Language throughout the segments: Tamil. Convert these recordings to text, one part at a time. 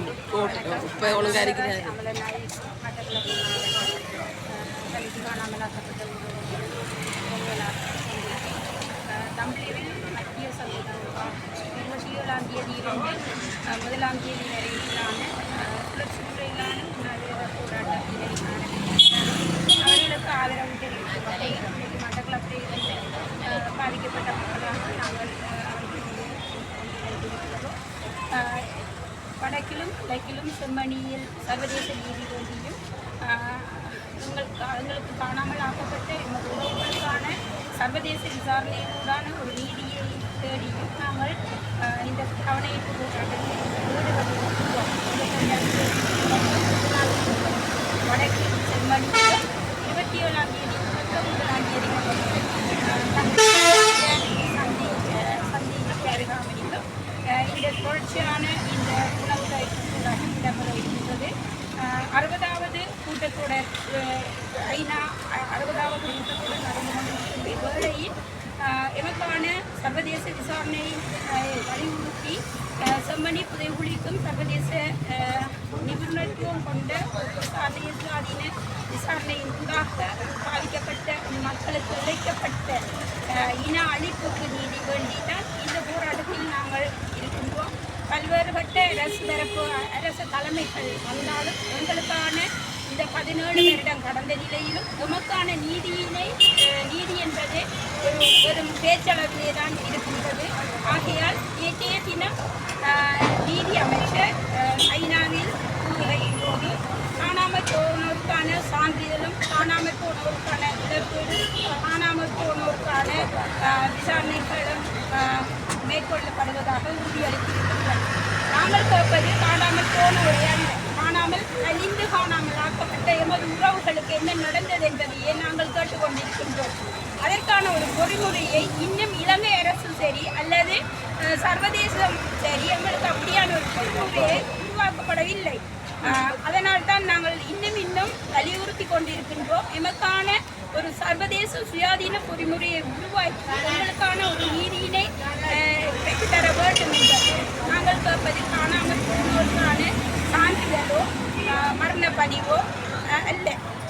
இப்போ ஒழுங்கா இருக்கிறாரு தமிழில் மத்திய சமூகம் இருபத்தி ஏழாம் முதலாம் தேதி வரையிலான வடக்கிலும் கிழக்கிலும் செம்மணியில் சர்வதேச நீதி வேண்டியும் எங்களுக்கு எங்களுக்கு காணாமல் ஆக்கப்பட்ட எமது உறவுகளுக்கான சர்வதேச விசாரணையினூடான ஒரு நீதியை தேடியும் நாங்கள் இந்த கவனையீர்ப்பு போராட்டத்தில் ஈடுபட்டிருக்கிறோம். வடக்கில் செம்மணியில் இருபத்தி ஏழாம் தேதி முதல் முதலாம் தேதி சந்தி சந்தி அருகாமையிலும் அஹ் இந்த தொடர்ச்சியான இந்த உணவு போராட்டம் இடம்பெற இருக்கின்றது அறுபதாவது கூட்டத்தொடர் ஐநா அறுபதாவது கூட்டத்தொடர் நடந்து கொண்டிருக்கின்ற வேளையில் எமக்கான சர்வதேச விசாரணை வலியுறுத்தி செம்மணி புதைகுழிக்கும் சர்வதேச நிபுணத்துவம் கொண்ட ஒரு விசாரணை விசாரணையின் ஊடாக பாதிக்கப்பட்ட மக்களுக்கு இழைக்கப்பட்ட இன அழிப்புக்கு நீதி வேண்டிதான் இந்த போராட்டத்தில் நாங்கள் இருக்கின்றோம் பல்வேறுபட்ட அரசு தரப்பு அரசு தலைமைகள் வந்தாலும் எங்களுக்கான இந்த பதினேழு வருடம் கடந்த நிலையிலும் எமக்கான நீதியினை நீதி என்பது ஒரு வெறும் பேச்சளவிலே தான் இருக்கின்றது. ஆகையால் நேற்றைய தினம் நீதி அமைச்சர் ஐநாவில் கூறுகையின் போது காணாமல் போனோருக்கான சான்றிதழும் காணாமல் போனோருக்கான இழப்பீடு காணாமல் போனோருக்கான விசாரணைகளும் மேற்கொள்ளப்படுவதாக உறுதியளித்திருக்கின்றனர். காணாமல் கேட்பது காணாமல் போனோரே காணாமல் அழிந்து காணாமல் ஆக்கப்பட்ட எமது உறவுகளுக்கு என்ன நடந்தது என்பதையே நாங்கள் கேட்டுக்கொண்டிருக்கின்றோம். அதற்கான ஒரு பொறிமுறையை இன்னும் இலங்கை அரசு சரி அல்லது சர்வதேசம் சரி எங்களுக்கு அப்படியான ஒரு பொறிமுறையை உருவாக்கப்படவில்லை. அதனால் தான் நாங்கள் இன்னும் இன்னும் வலியுறுத்தி கொண்டிருக்கின்றோம் எமக்கான ஒரு சர்வதேச சுயாதீன பொறிமுறையை உருவாக்கி எங்களுக்கான ஒரு நீதியினை ஆஹ் பெற்றுத்தர வேண்டும் என்பது நாங்கள் கேட்பது காணாமல் போனோருக்கான சான்றிதழோ ஆஹ் மரண பதிவோ ஆஹ் அல்ல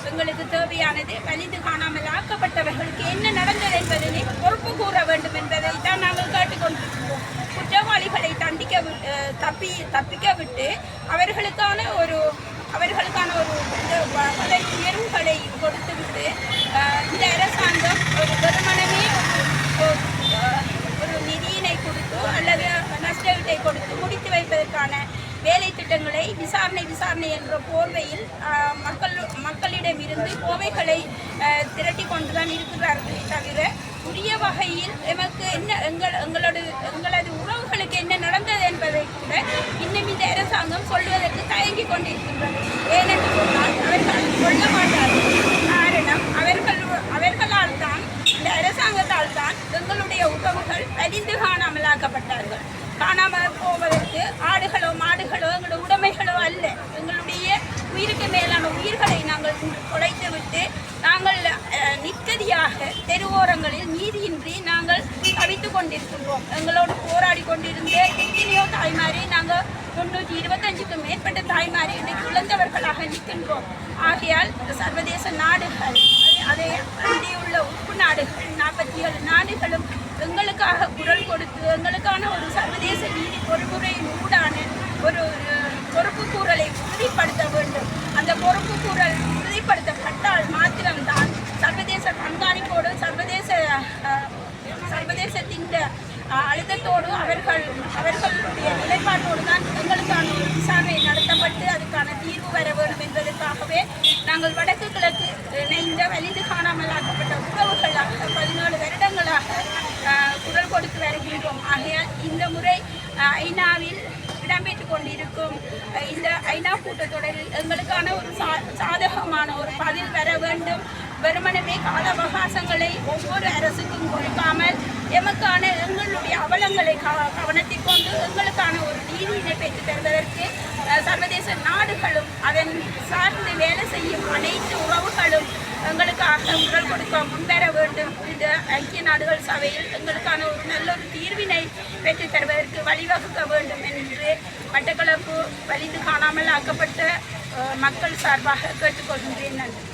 எங்களுக்கு தேவையானது வலிந்து காணாமல் ஆக்கப்பட்டவர்களுக்கு என்ன நடந்தது என்பதனை பொறுப்பு கூற வேண்டும் என்பதை தான் நாங்கள் கேட்டுக்கொண்டிருக்கிறோம் குற்றவாளிகளை தண்டிக்க தப்பி தப்பிக்க விட்டு அவர்களுக்கான ஒரு அவர்களுக்கான ஒரு பல உயர்வுகளை கொடுத்து விட்டு இந்த அரசாங்கம் ஒரு ஒரு, ஒரு நிதியினை கொடுத்து அல்லது நஷ்டஈட்டை கொடுத்து முடித்து வைப்பதற்கான வேலை திட்டங்களை விசாரணை என்ற போர்வையில் மக்கள் மக்களிடமிருந்து கோவைகளை திரட்டி கொண்டுதான் இருக்கிறார்களே தவிர உரிய வகையில் எமக்கு என்ன எங்கள் எங்களோட எங்களது உறவுகளுக்கு என்ன நடந்தது என்பதை கூட இன்னும் இந்த அரசாங்கம் சொல்வதற்கு தயங்கி கொண்டிருக்கின்றது ஏனென்று சொன்னால் அவர்கள் சொல்ல மாட்டார்கள் காரணம் அவர்கள் அவர்களால் தான் இந்த அரசாங்கத்தால் தான் எங்களுடைய உறவுகள் அழிந்து காணாமலாக்கப்பட்டார்கள் காணாமல் போவதற்கு ஆடுகளோ மாடுகளோ எங்களுடைய உடைமைகளோ அல்ல எங்களுடைய உயிருக்கு மேலான உயிர்களை நாங்கள் குலைத்து விட்டு நாங்கள் நிற்கதியாக தெருவோரங்களில் நீதியின்றி நாங்கள் தவித்துக் கொண்டிருக்கின்றோம். எங்களோடு போராடி கொண்டிருந்த எத்தனையோ தாய்மாரை நாங்கள் முன்னூற்றி இருபத்தஞ்சுக்கும் மேற்பட்ட தாய்மாரை இன்றைக்கு இழந்தவர்களாக நிற்கின்றோம். ஆகையால் சர்வதேச நாடுகள் அதை அண்டியுள்ள உப்பு நாடுகள் நாற்பத்தி ஏழு நாடுகளும் எங்களுக்காக குரல் கொடுத்து எங்களுக்கான ஒரு சர்வதேச நீதி பொறுமுறையின் ஊடான ஒரு சர்வதேசத்தின் அழுத்தத்தோடு அவர்கள் அவர்களுடைய நிலைப்பாட்டோடு தான் எங்களுக்கான ஒரு விசாரணை நடத்தப்பட்டு அதுக்கான தீர்வு வர வேண்டும் என்பதற்காகவே நாங்கள் வடக்கு கிழக்கு இணைந்த வலிந்து காணாமல் ஆக்கப்பட்ட உறவுகளாக பதினாலு வருடங்களாக குரல் கொடுத்து வருகின்றோம். ஆகையால் இந்த முறை ஐநாவில் இடம்பெற்றுக் கொண்டிருக்கும் இந்த ஐநா கூட்டத்தொடரில் எங்களுக்கான ஒரு சா சாதகமான ஒரு பதில் வர வேண்டும். வெறுமனவே கால அவகாசங்களை ஒவ்வொரு அரசுக்கும் கொடுக்காமல் எமக்கான எங்களுடைய அவலங்களை க- கவனத்தில் கொண்டு எங்களுக்கான ஒரு நீதி இணைப்பை தருவதற்கு சர்வதேச நாடுகளும் அதன் சார்ந்து வேலை செய்யும் அனைத்து உறவுகளும் எங்களுக்காக குரல் கொடுக்க முன்வர வேண்டும். இந்த ஐக்கிய நாடுகள் சபையில் எங்களுக்கான ஒரு நல்ல ஒரு தீர்வினை பெற்றுத் தருவதற்கு வழிவகுக்க வேண்டும் என்று மட்டக்களப்பு வலிந்து காணாமல் ஆக்கப்பட்ட மக்கள் சார்பாக கேட்டுக்கொள்கின்றேன். நன்றி.